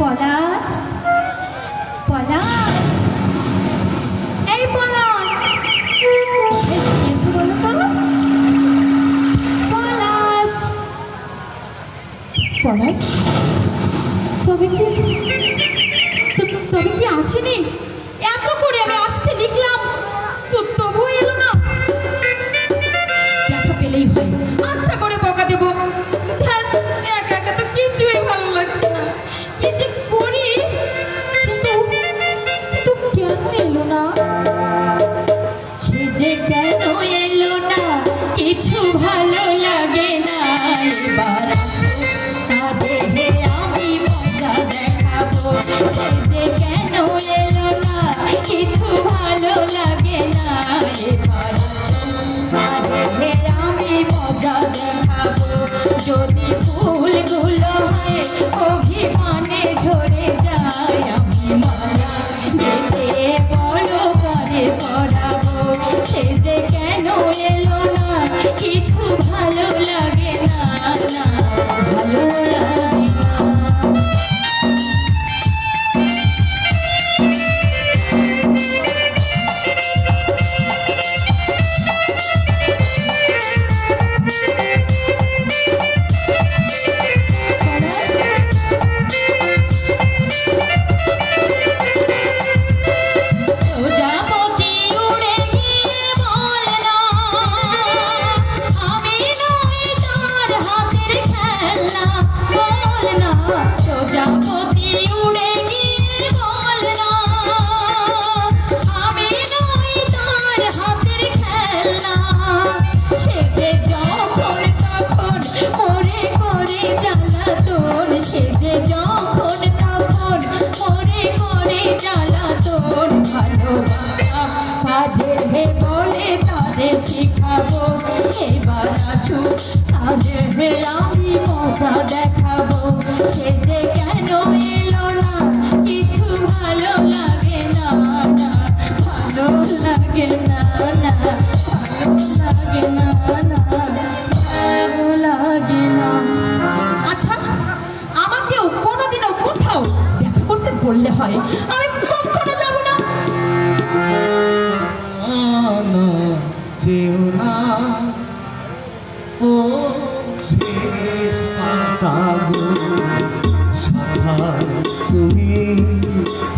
পলাশ পলাশ। এই পলাশ। কিছু বলো তো? পলাশ। পলাশ তবে কি তবে কি আসেনি? এবার পারে বলে তাদের শিখাবো। এবার আসুক তাদের আমি মজা দেখাবো। সে যে কেন এলো না, কিছু ভালো লাগে না, ভালো লাগে না না।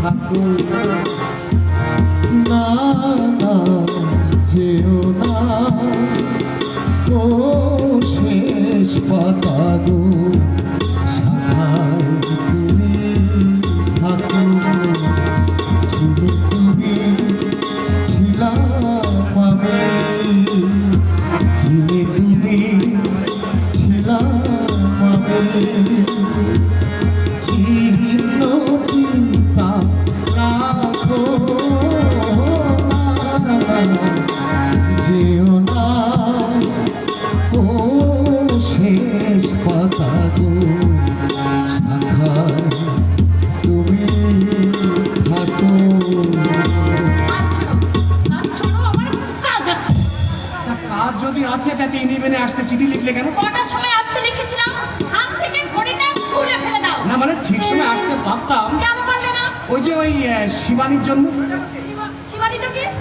থাকো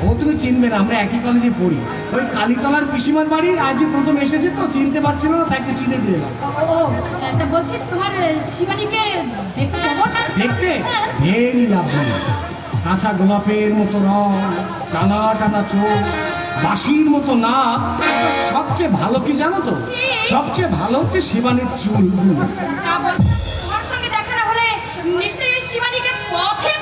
ও তুমি চিনবে না আমরা একই কলেজে পড়ি। ওই কালীতলার পিসিমার বাড়ি আজই প্রথম এসেছে তো চিনতে পারছিল না একটু চিনে দিয়ে এলাম। বলছি তোমার শিবানীকে দেখতে দেখতে? হ্যাঁ। Very lovely. কাঁচা গোলাপের মতো রং টানা টানা চোখ বাঁশির মতো নাক। সবচেয়ে ভালো কি জানো তো? সবচেয়ে ভালো হচ্ছে শিবানীর চুলগুলো। না তোমার সঙ্গে দেখা না হলে নিশ্চয়ই শিবানীকে পথে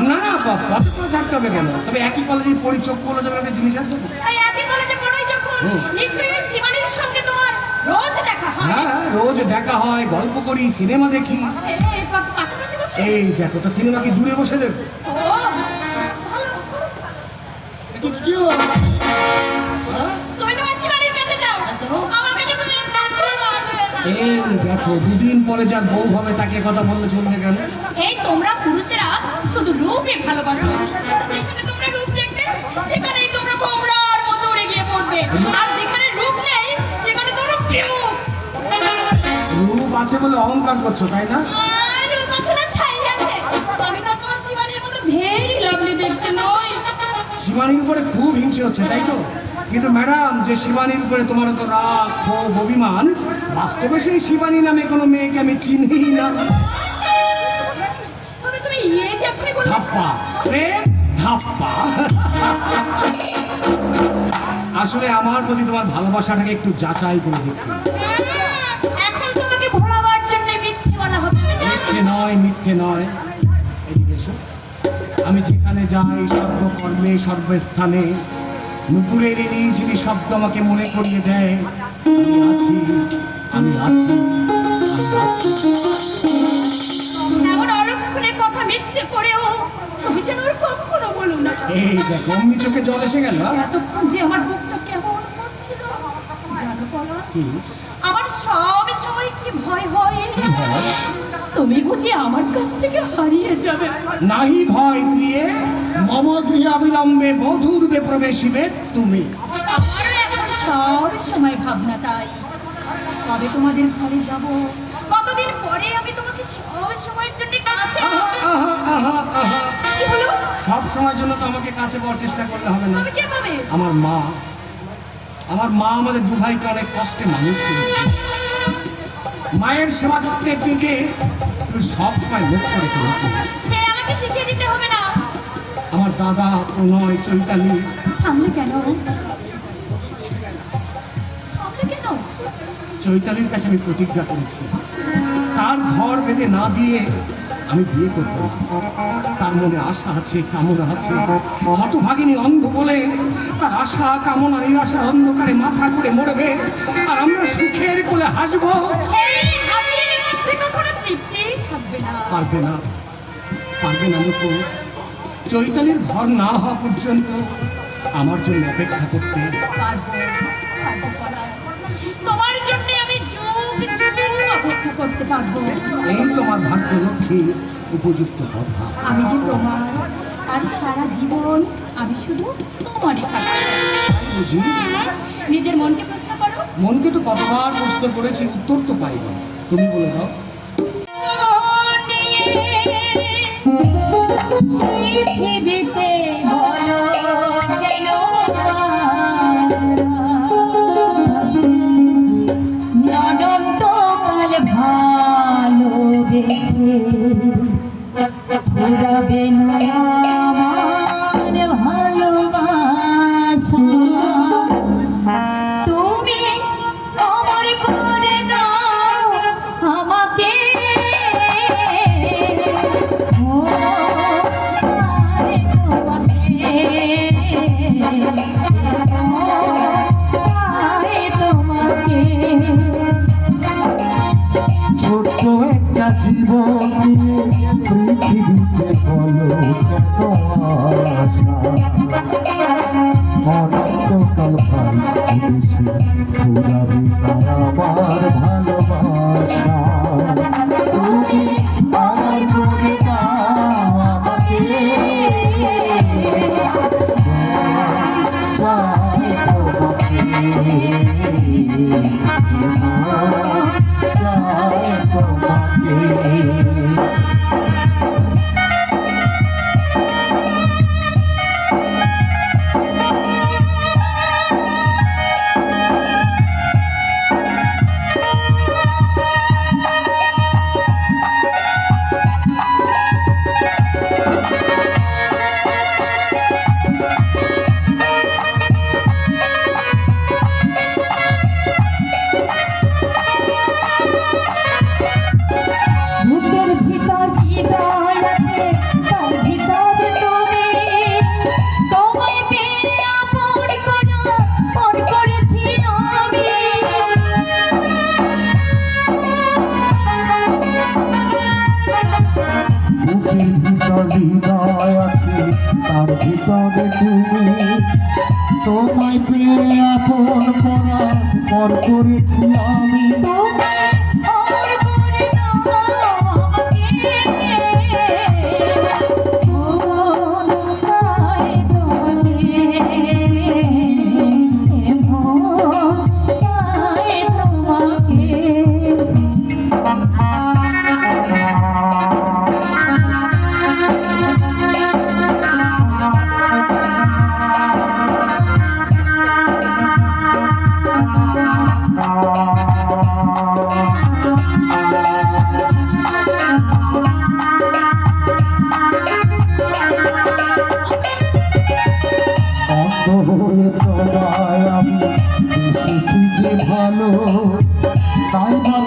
না না বা- পথে করে থাকতে হবে কেন? তবে একই কলেজে পড়ি চোখ করলে যাবে একটা জিনিস আছে? একই কলেজে পড়োই যখন নিশ্চয়ই শিবানীর সঙ্গে তোমার রোজ দেখা হয়। হ্যাঁ রোজ দেখা হয় গল্প করি সিনেমা দেখি। এই, দেখো তো সিনেমা কি দূরে বসে দেখো কি হলো? হ্যাঁ? না। এই দেখো দুদিন পরে যার বউ হবে তাকে কথা বললে চলবে কেন? এই তোমরা পুরুষেরা শুধু রূপে ভালোবাসো। যেখানে তোমরা রূপ দেখবে সেখানেই তোমরা গোমরার মতো উড়ে গিয়ে পড়বে। আর যেখানে রূপ নেই সেখানে তোমরা প্রেম রূপ? আছে বলে অহংকার করছ তাই না? হ্যাঁ, রূপ আছে না ছাই আছে। আমি তো তোমার শিবানীর মতো ভেরি লাভলি দেখতে নই। শিবানীর উপরে খুব হিংসে হচ্ছে তাই তো? কিন্তু ম্যাডাম যে শিবানীর উপরে তোমার তো রাগ ক্ষোভ অভিমান বাস্তবে সেই শিবানী নামে কোনো মেয়েকে আমি চিনি না। স্রেফ আসলে আমার প্রতি তোমার ভালোবাসাটাকে একটু যাচাই করে দেখছি। হ্যাঁ, এখন তোমাকে ভোলাবার জন্য মিথ্যে বলা হবে। মিথ্যে নয় মিথ্যে নয়। এদিকে এসো। আমি যেখানে যাই সর্বকর্মে সর্বস্থানে নুপুরের নিঝিরি শব্দ আমাকে মনে করিয়ে দেয় আমি আছি আমি আছি আমি আছি। মিথ্যে করেও তুমি যেন ওর কখনো বলো না। এই দেখো অমনি চোখে জল এসে গেল? এতক্ষণ যে আমার বুকটা কেমন করছিল জানো বলো কি? আমার সব সময় কি ভয় হয়? তুমি বুঝি আমার কাছ থেকে হারিয়ে যাবে। নাহি ভয় প্রিয়ে মম গৃহাবিলম্বে মধুরবে প্রবেশিবে তুমি। আমারও এখন সব সময় ভাবনা তাই। কবে তোমাদের ঘরে যাব? কতদিন পরে আমি তোমাকে সব সময়ের জন্য কাছে সময়ের জন্য তো আমাকে কাছে পাওয়ার চেষ্টা করলে হবে না। আমার মা। আমার মা আমাদের দু ভাইকে অনেক কষ্টে মানুষ করেছে। মায়ের সেবা যত্নের দিকে তুই সব সময় মুখ করে ফেলতি সে আমাকে শিখিয়ে দিতে হবে না। আমার দাদা প্রণয় চৈতালি। থামলে কেন? চৈতালির কাছে আমি প্রতিজ্ঞা করেছি। তার ঘর বেঁধে না দিয়ে আমি বিয়ে করব তার মনে আশা আছে কামনা আছে। হতভাগিনী অন্ধ বলে তার আশা কামনা নিরাশা অন্ধকারে মাথা করে মরবে। আর আমরা সুখের কোলে হাসবো। পারবে না পারবে না লোক। চৈতালির ঘর না হওয়া পর্যন্ত আমার জন্য অপেক্ষা করতে। পারব। করতে পারব? এই তোমার ভাগ্য লক্ষ্মী উপযুক্ত কথা। আমি যে তোমার আর সারা জীবন আমি শুধু তোমারই বুঝি? হ্যাঁ, নিজের মনকে প্রশ্ন করো। মনকে তো কতবার প্রশ্ন করেছি উত্তর তো পাই না তুমি বলে দাও। পৃথিবীতে বলো। অনন্তকাল ভাই বেশি ঘুরাবে আমার ভালোবাসা। তুমি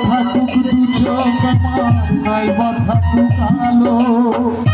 থাকুক দু চোখ আমার নাই বা থাকুক